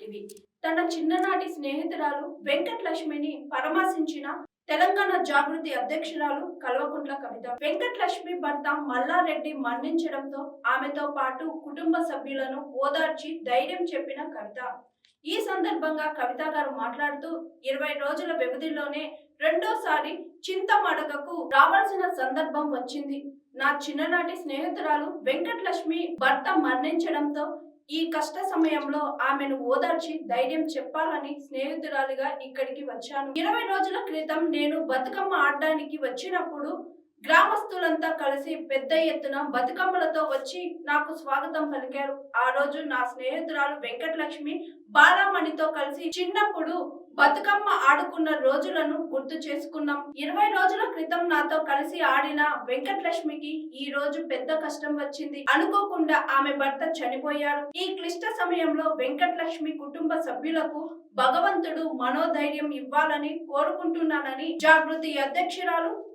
TV తన చిన్ననాటి స్నేహితురాలు వెంకటలక్ష్మిని పరామర్శించిన తెలంగాణ జాగృతి అధ్యక్షురాలు కల్వకుంట్ల కవిత. వెంకటలక్ష్మి భర్త మల్లారెడ్డి మరణించడంతో ఆమెతో పాటు కుటుంబ సభ్యులను ఓదార్చి ధైర్యం చెప్పిన కవిత. ఈ సందర్భంగా కవిత గారు మాట్లాడుతూ ఇరవై రోజుల వ్యవధిలోనే రెండోసారి చింతమడగకు రావాల్సిన సందర్భం వచ్చింది. నా చిన్ననాటి స్నేహితురాలు వెంకటలక్ష్మి భర్త మరణించడంతో ఈ కష్ట సమయంలో ఆమెను ఓదార్చి ధైర్యం చెప్పాలని స్నేహితురాలిగా ఇక్కడికి వచ్చాను. ఇరవై రోజుల క్రితం నేను బతుకమ్మ ఆడడానికి వచ్చినప్పుడు గ్రామస్తులంతా కలిసి పెద్ద ఎత్తున బతుకమ్మలతో వచ్చి నాకు స్వాగతం పలికారు. ఆ రోజు నా స్నేహితురాలు వెంకటలక్ష్మి బాలామణితో కలిసి చిన్నప్పుడు బతుకమ్మ ఆడుకున్న రోజులను గుర్తు చేసుకున్నాం. ఇరవై రోజుల క్రితం నాతో కలిసి ఆడిన వెంకటలక్ష్మికి ఈ రోజు పెద్ద కష్టం వచ్చింది. అనుకోకుండా ఆమె భర్త చనిపోయారు. ఈ క్లిష్ట సమయంలో వెంకటలక్ష్మి కుటుంబ సభ్యులకు భగవంతుడు మనోధైర్యం ఇవ్వాలని కోరుకుంటున్నానని జాగృతి అధ్యక్షురాలు